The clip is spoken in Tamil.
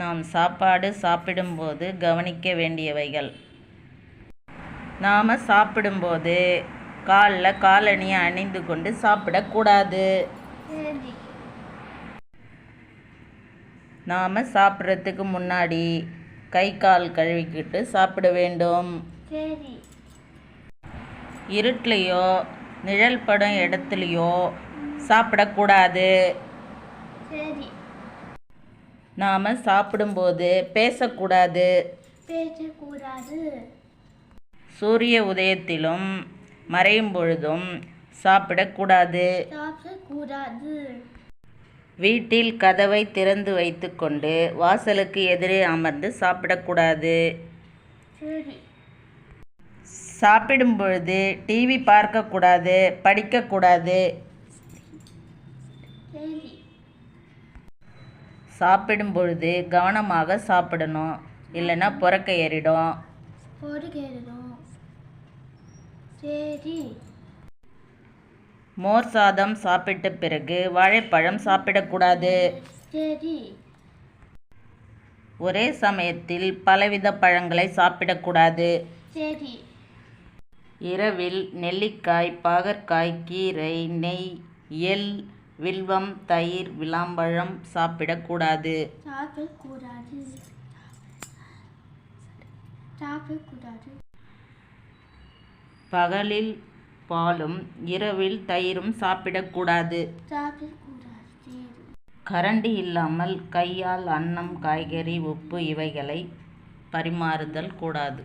நாம் சாப்பாடு சாப்பிடும்போது கவனிக்க வேண்டியவைகள். நாம் சாப்பிடும்போது காலில் காலணியை அணிந்து கொண்டு சாப்பிடக்கூடாது. நாம் சாப்பிட்றதுக்கு முன்னாடி கை கால் கழுவிக்கிட்டு சாப்பிட வேண்டும். சரி. இருட்டிலையோ நிழல் படும் இடத்துலையோ சாப்பிடக்கூடாது. சரி. நாம் சாப்பிடும்போது பேசக்கூடாது. பேசக்கூடாது. சூரிய உதயத்திலும் மறையும் பொழுதும் சாப்பிடக்கூடாது. சாப்பிடக்கூடாது. வீட்டில் கதவை திறந்து வைத்துக்கொண்டு வாசலுக்கு எதிரே அமர்ந்து சாப்பிடக்கூடாது. சாப்பிடும் பொழுது டிவி பார்க்கக்கூடாது படிக்கக்கூடாது. சாப்பிடும் பொழுது கவனமாக சாப்பிடணும். இல்லைன்னா புறக்க ஏறிடும். சரி. மோர் சாதம் சாப்பிட்ட பிறகு வாழைப்பழம் சாப்பிடக்கூடாது. சரி. ஒரே சமயத்தில் பலவித பழங்களை சாப்பிடக்கூடாது. சரி. இரவில் நெல்லிக்காய் பாகற்காய் கீரை நெய் எள் வில்வம் தயிர் விளாம்பழம் சாப்பிடக்கூடாது. சாப்பிடக்கூடாது சாப்பிடக்கூடாது பகலில் பாலும் இரவில் தயிரும் சாப்பிடக்கூடாது. கரண்டி இல்லாமல் கையால் அன்னம் காய்கறி உப்பு இவைகளை பரிமாறுதல் கூடாது.